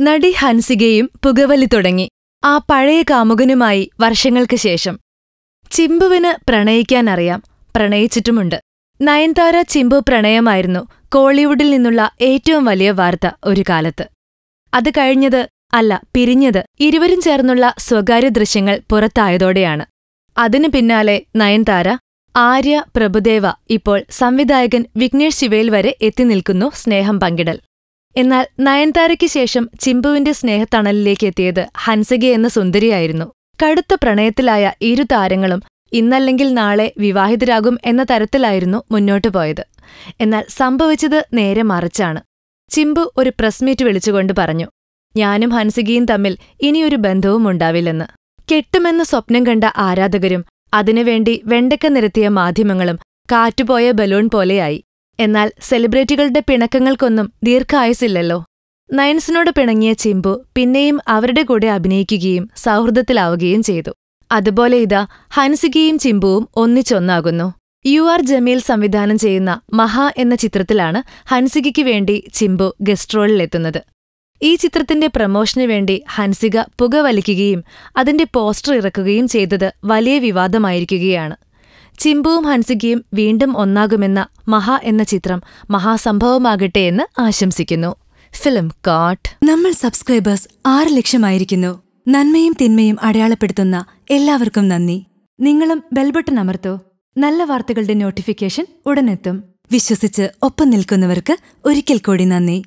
നടി ഹൻസികയും പുകവലി തുടങ്ങി. ആ പഴയ കാമുകനുമായി വർഷങ്ങൾക്ക് ശേഷം. ചിമ്പുവിന് പ്രണയിക്കാനറിയാം. പ്രണയിച്ചിട്ടുമുണ്ട്. നയൻതാര ചിമ്പു പ്രണയമായിരുന്നു കോളിവുഡിൽ നിന്നുള്ള ഏറ്റവും വലിയ വാർത്ത ഒരു കാലത്ത്. അത് കഴിഞ്ഞത് അല്ല പിരിഞ്ഞത് ഇരുവരും ചേർന്നുള്ള സ്വകാര്യ ദൃശ്യങ്ങൾ പുറത്തായതോടെയാണ്. അതിനു പിന്നാലെ നയൻതാര ആര്യ പ്രഭുദേവ ഇപ്പോൾ സംവിധായകൻ വിഘ്നേഷ് ശിവയിൽ വരെ എത്തി നിൽക്കുന്നു സ്നേഹം പങ്കിടൽ. എന്നാൽ നയൻതാരയ്ക്ക് ശേഷം ചിമ്പുവിന്റെ സ്നേഹത്തണലിലേക്ക് എത്തിയത് ഹൻസിക എന്ന സുന്ദരിയായിരുന്നു. കടുത്ത പ്രണയത്തിലായ ഇരു താരങ്ങളും ഇന്നല്ലെങ്കിൽ നാളെ വിവാഹിതരാകും എന്ന തരത്തിലായിരുന്നു മുന്നോട്ടു പോയത്. എന്നാൽ സംഭവിച്ചത് നേരെ മറിച്ചാണ്. ചിമ്പു ഒരു പ്രസ് മീറ്റ് വിളിച്ചുകൊണ്ട് പറഞ്ഞു ഞാനും ഹൻസികയും തമ്മിൽ ഇനിയൊരു ബന്ധവും ഉണ്ടാവില്ലെന്ന്. കെട്ടുമെന്ന് സ്വപ്നം കണ്ട ആരാധകരും അതിനുവേണ്ടി വെണ്ടക്ക നിരത്തിയ മാധ്യമങ്ങളും കാറ്റുപോയ ബലൂൺ പോലെയായി. എന്നാൽ സെലിബ്രിറ്റികളുടെ പിണക്കങ്ങൾക്കൊന്നും ദീർഘായുസില്ലല്ലോ നയൻസിനോട് പിണങ്ങിയ ചിമ്പു പിന്നെയും അവരുടെ കൂടെ അഭിനയിക്കുകയും സൗഹൃദത്തിലാവുകയും ചെയ്തു. അതുപോലെ ഇതാ ഹൻസികയും ചിമ്പുവും ഒന്നിച്ചൊന്നാകുന്നു. യു ആർ ജമീൽ സംവിധാനം ചെയ്യുന്ന മഹാ എന്ന ചിത്രത്തിലാണ് ഹൻസികയ്ക്ക് വേണ്ടി ചിമ്പു ഗസ്റ്റ് റോളിലെത്തുന്നത് ഈ ചിത്രത്തിന്റെ പ്രമോഷനു വേണ്ടി ഹൻസിക പുക വലിക്കുകയും അതിന്റെ പോസ്റ്റർ ഇറക്കുകയും ചെയ്തത് വലിയ വിവാദമായിരിക്കുകയാണ്. ചിമ്പുവും ഹൻസികയും വീണ്ടും ഒന്നാകുമെന്ന മഹാ എന്ന ചിത്രം മഹാസംഭവമാകട്ടെ എന്ന് ആശംസിക്കുന്നു. Film cut. നമ്മൾ സബ്സ്ക്രൈബേഴ്സ് ആറ് ലക്ഷമായിരിക്കുന്നു. നന്മയും തിന്മയും അടയാളപ്പെടുത്തുന്ന എല്ലാവർക്കും നന്ദി. നിങ്ങളും ബെൽബട്ടൺ അമർത്തോ. നല്ല വാർത്തകളുടെ നോട്ടിഫിക്കേഷൻ ഉടനെത്തും. വിശ്വസിച്ച് ഒപ്പം നിൽക്കുന്നവർക്ക് ഒരിക്കൽ കൂടി നന്ദി.